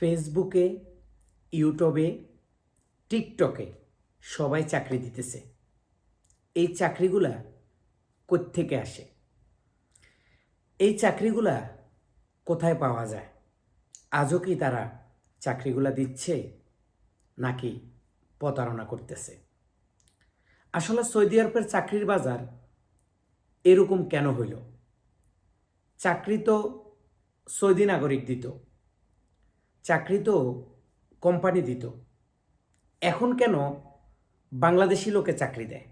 ফেসবুকে, ইউটিউবে, টিকটকে সবাই চাকরি দিতেছে। এই চাকরিগুলা কোত্থেকে আসে? এই চাকরিগুলা কোথায় পাওয়া যায়? আজও কি তারা চাকরিগুলা দিচ্ছে নাকি প্রতারণা করতেছে? আসলে সৌদি আরবের চাকরির বাজার এরকম কেন হইল? চাকরি তো সৌদি নাগরিক দিত। চাকরি তো কোম্পানি দিত। এখন কেন বাংলাদেশি লোকে চাকরি দেয়?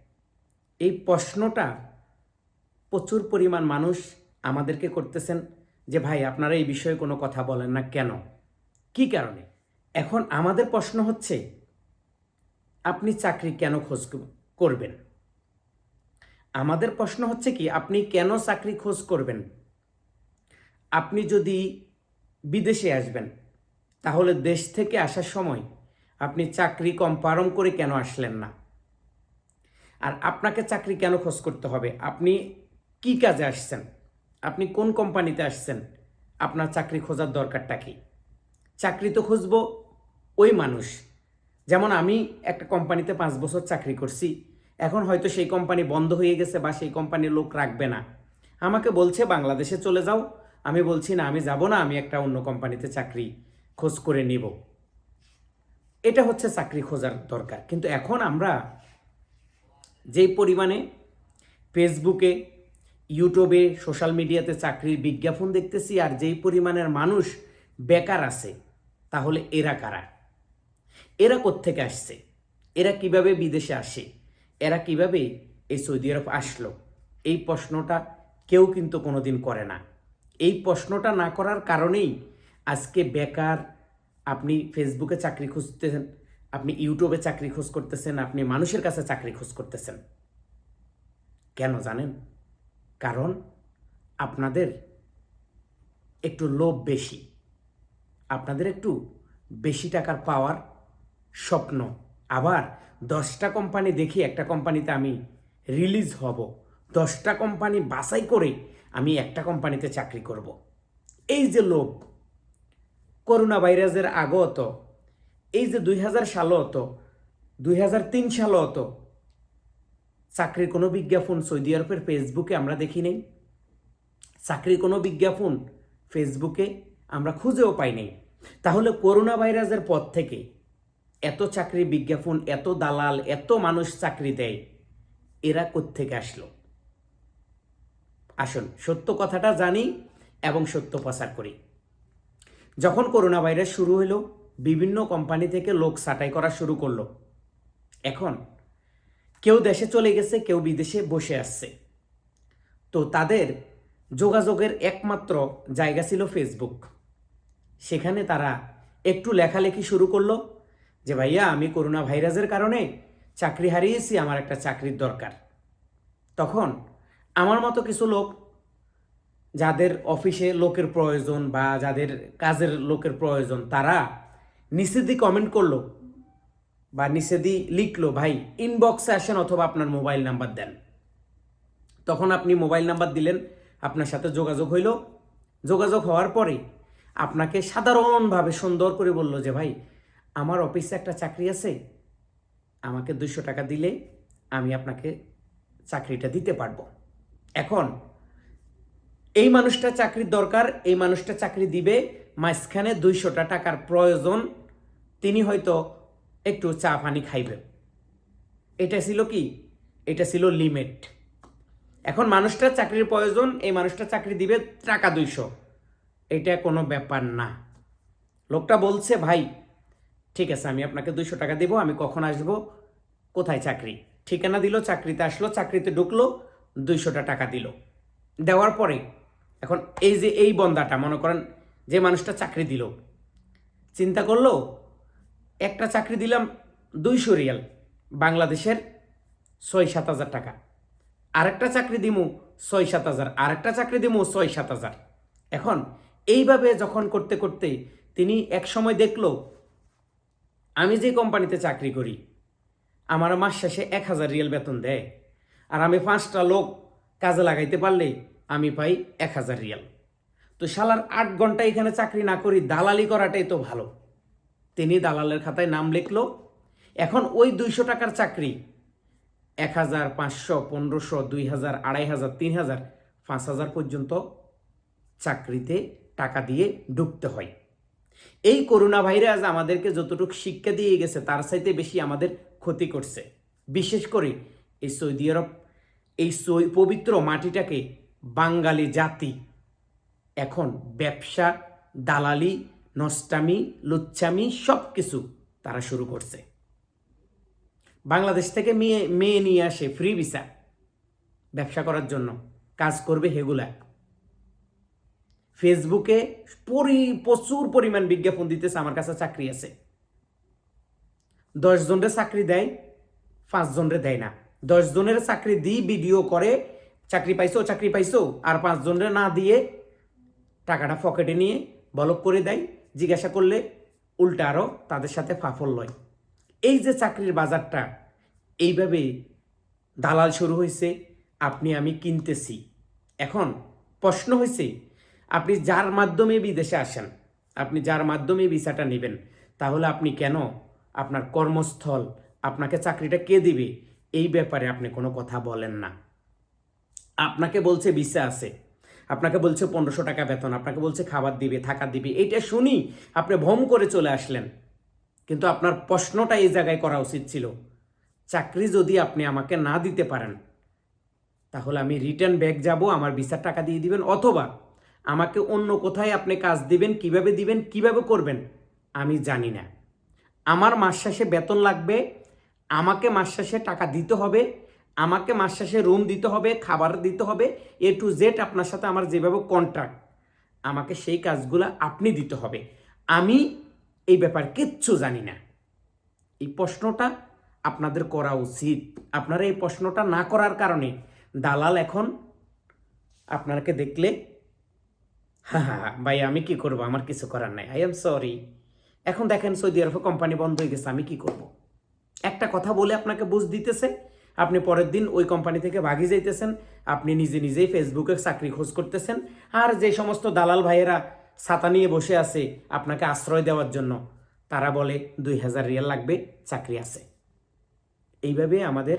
এই প্রশ্নটা প্রচুর পরিমাণ মানুষ আমাদেরকে করতেছেন যে, ভাই, আপনারা এই বিষয়ে কোনো কথা বলেন না কেন? কি কারণে? এখন আমাদের প্রশ্ন হচ্ছে, আপনি চাকরি কেন খোঁজ করবেন? আমাদের প্রশ্ন হচ্ছে কি, আপনি কেন চাকরি খোঁজ করবেন? আপনি যদি বিদেশে আসবেন তাহলে দেশ থেকে আসার সময় আপনি চাকরি কম্পারম করে কেন আসলেন না? আর আপনাকে চাকরি কেন খোঁজ করতে হবে? আপনি কি কাজে আসছেন? আপনি কোন কোম্পানিতে আসছেন? আপনার চাকরি খোঁজার দরকারটা কি? চাকরি তো খুঁজবো ওই মানুষ। যেমন আমি একটা কোম্পানিতে পাঁচ বছর চাকরি করছি, এখন হয়তো সেই কোম্পানি বন্ধ হয়ে গেছে বা সেই কোম্পানির লোক রাখবে না। আমাকে বলছে, বাংলাদেশে চলে যাও। আমি বলছি, না, আমি যাব না, আমি একটা অন্য কোম্পানিতে চাকরি খোঁজ করে নিব। এটা হচ্ছে চাকরি খোঁজার দরকার। কিন্তু এখন আমরা যেই পরিমাণে ফেসবুকে, ইউটিউবে, সোশ্যাল মিডিয়াতে চাকরির বিজ্ঞাপন দেখতেছি আর যেই পরিমাণের মানুষ বেকার আছে, তাহলে এরা কারা? এরা কোত্থেকে আসছে? এরা কীভাবে বিদেশে আসে? এরা কীভাবে এই সৌদি আরব আসলো? এই প্রশ্নটা কেউ কিন্তু কোনোদিন করে না। এই প্রশ্নটা না করার কারণেই আজকে বেকার, আপনি ফেসবুকে চাকরি খুঁজতেছেন, আপনি ইউটিউবে চাকরি খোঁজ করতেছেন, আপনি মানুষের কাছে চাকরি খোঁজ করতেছেন। কেন জানেন? কারণ আপনাদের একটু লোভ বেশি। আপনাদের একটু বেশি টাকার পাওয়ার স্বপ্ন। আবার দশটা কোম্পানি দেখি, একটা কোম্পানিতে আমি রিলিজ হব। দশটা কোম্পানি বাছাই করে আমি একটা কোম্পানিতে চাকরি করব। এই যে লোভ। করোনা ভাইরাসের আগও হতো এই যে দুই হাজার সালও হতো দুই হাজার তিন সালও হতো চাকরির কোনো বিজ্ঞাপন সৌদি আরবের ফেসবুকে আমরা দেখি নেই। চাকরির কোনো বিজ্ঞাপন ফেসবুকে আমরা খুঁজেও পাই নাই। তাহলে করোনা ভাইরাসের পর থেকে এত চাকরি বিজ্ঞাপন, এত দালাল, এত মানুষ চাকরি দেয়, এরা কোত্থেকে আসলো? আসুন সত্য কথাটা জানি এবং সত্য প্রচার করি। যখন করোনা ভাইরাস শুরু হলো, বিভিন্ন কোম্পানি থেকে লোক ছাঁটাই করা শুরু করল। এখন কেউ দেশে চলে গেছে, কেউ বিদেশে বসে আসছে। তো তাদের যোগাযোগের একমাত্র জায়গা ছিল ফেসবুক সেখানে তারা একটু লেখালেখি শুরু করল যে, ভাইয়া, আমি করোনা ভাইরাসের কারণে চাকরি হারিয়েছি, আমার একটা চাকরির দরকার। তখন আমার মতো কিছু লোক যাদের অফিসে লোকের প্রয়োজন বা যাদের কাজের লোকের প্রয়োজন, তারা দিয়ে কমেন্ট করল বা দিয়ে লিখলো, ভাই ইনবক্সে আসেন অথবা আপনার মোবাইল নাম্বার দেন। তখন আপনি মোবাইল নাম্বার দিলেন, আপনার সাথে যোগাযোগ হইল। যোগাযোগ হওয়ার পরে আপনাকে সাধারণভাবে সুন্দর করে বলল যে, ভাই, আমার অফিসে একটা চাকরি আছে, আমাকে দুশো টাকা দিলে আমি আপনাকে চাকরিটা দিতে পারব। এখন এই মানুষটা চাকরির দরকার, এই মানুষটা চাকরি দিবে, মাঝখানে দুইশোটা টাকার প্রয়োজন, তিনি হয়তো একটু চা পানি খাইবেন। এটা ছিল কি? এটা ছিল লিমিট। এখন মানুষটা চাকরির প্রয়োজন, এই মানুষটা চাকরি দিবে টাকা দুইশো। এটা কোনো ব্যাপার না। লোকটা বলছে, ভাই, ঠিক আছে, আমি আপনাকে দুইশো টাকা দেবো, আমি কখন আসব? কোথায় চাকরি? ঠিকানা দিল, চাকরিতে আসলো, চাকরিতে ঢুকলো, দুইশোটা টাকা দিল। দেওয়ার পরে এখন এই যে এই বন্দাটা, মনে করেন যে মানুষটা চাকরি দিল, চিন্তা করল, একটা চাকরি দিলাম দুইশো রিয়াল, বাংলাদেশের ছয় সাত হাজার টাকা। আরেকটা চাকরি দিমু ছয় সাত হাজার, আরেকটা চাকরি দিমু ছয় সাত হাজার। এখন এইভাবে যখন করতে করতে তিনি এক সময় দেখল, আমি যে কোম্পানিতে চাকরি করি, আমার মাস শেষে এক হাজার রিয়াল বেতন দেয়, আর আমি পাঁচটা লোক কাজে লাগাইতে পারলে আমি পাই এক হাজার রিয়াল। তো শালার আট ঘণ্টা এখানে চাকরি না করি, দালালি করাটাই তো ভালো। তিনি দালালের খাতায় নাম লিখলো, এখন ওই দুইশো টাকার চাকরি, এক হাজার পাঁচশো, পনেরোশো, দুই হাজার, আড়াই হাজার, তিন হাজার, পাঁচ হাজার পর্যন্ত চাকরিতে টাকা দিয়ে ঢুকতে হয়। এই করোনা ভাইরাস আমাদেরকে যতটুকু শিক্ষা দিয়ে গেছে, তার চাইতে বেশি আমাদের ক্ষতি করছে। বিশেষ করে এই সৌদি আরব, এই পবিত্র মাটিটাকে বাঙালি জাতি। এখন ব্যবসা, দালালি, নষ্টামি, লুচ্ছামি সব কিছু তারা শুরু করছে। বাংলাদেশ থেকে মেয়ে মেয়ে নিয়ে আসে ফ্রি ভিসা। ব্যবসা করার জন্য কাজ করবে হেগুলা। ফেসবুকে পরি, প্রচুর পরিমাণ বিজ্ঞাপন দিতেছে, আমার কাছে চাকরি আছে। দশ জনের চাকরি দেয়, পাঁচ জনের দেয় না। দশ জনের চাকরি দিই ভিডিও করে চাকরি পাইছো চাকরি পাইছো, আর পাঁচ জনের না দিয়ে টাকাটা পকেটে নিয়ে বলক করে দেয়, জিজ্ঞাসা করলে উল্টা আরও তাদের সাথে ফাফল লয়। এই যে চাকরির বাজারটা, এইভাবে দালাল শুরু হয়েছে আপনি আমি কিনতেছি। এখন প্রশ্ন হয়েছে আপনি যার মাধ্যমে বিদেশে আসেন, আপনি যার মাধ্যমে ভিসাটা নেবেন, তাহলে আপনি কেন আপনার কর্মস্থল, আপনাকে চাকরিটা কে দিবে? এই ব্যাপারে আপনি কোনো কথা বলেন না। আপনাকে বলছে ভিসা আছে। আপনাকে বলছে পনেরোশো টাকা বেতন, আপনাকে বলছে খাবার দিবে, থাকা দিবে, এইটা শুনি আপনি ভম করে চলে আসলেন। কিন্তু আপনার প্রশ্নটা এই জায়গায় করা উচিত ছিল, চাকরি যদি আপনি আমাকে না দিতে পারেন, তাহলে আমি রিটার্ন ব্যাক যাব, আমার ভিসার টাকা দিয়ে দিবেন, অথবা আমাকে অন্য কোথায় আপনি কাজ দিবেন, কীভাবে দিবেন, কীভাবে করবেন, আমি জানি না। আমার মাস শেষে বেতন লাগবে, আমাকে মাস শেষে টাকা দিতে হবে আমাকে মাস শেষে রুম দিতে হবে, খাবার দিতে হবে এ টু জেড আপনার সাথে আমার যেভাবে কন্ট্রাক্ট আমাকে সেই কাজগুলো আপনি দিতে হবে। আমি এই ব্যাপার কিচ্ছু জানি না। এই প্রশ্নটা আপনাদের করা উচিত। আপনারা এই প্রশ্নটা না করার কারণে দালাল এখন আপনাকে দেখলে হ্যাঁ হ্যাঁ ভাই, আমি কি করব? আমার কিছু করার নাই। আই এম সরি এখন দেখেন সৌদি আরবে কোম্পানি বন্ধ হয়ে গেছে, আমি কি করব? একটা কথা বলে আপনাকে বুঝ দিতেছে আপনি পরের দিন ওই কোম্পানি থেকে ভাগি যাইতেছেন, আপনি নিজে নিজেই ফেসবুকে চাকরি খোঁজ করতেছেন, আর যে সমস্ত দালাল ভাইয়েরা ছাতা নিয়ে বসে আছে আপনাকে আশ্রয় দেওয়ার জন্য, তারা বলে দুই হাজার রিয়াল লাগবে, চাকরি আছে। এইভাবে আমাদের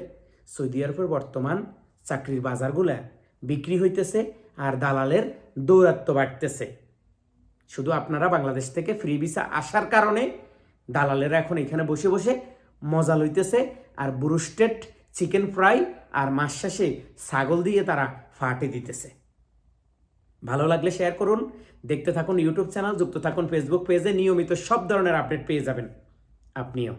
সৌদি আরবের বর্তমান চাকরির বাজারগুলা বিক্রি হইতেছে আর দালালের দৌরাত্ম বাড়তেছে। শুধু আপনারা বাংলাদেশ থেকে ফ্রি ভিসা আসার কারণে দালালেরা এখন এখানে বসে বসে মজা লইতেছে আর ব্রুস্টেড চিকেন ফ্রাই আর মাস শেষে ছাগল দিয়ে তারা ফাটে দিতেছে। ভালো লাগলে শেয়ার করুন। দেখতে থাকুন ইউটিউব চ্যানেল, যুক্ত থাকুন ফেসবুক পেজে। নিয়মিত সব ধরনের আপডেট পেয়ে যাবেন। আপনিও।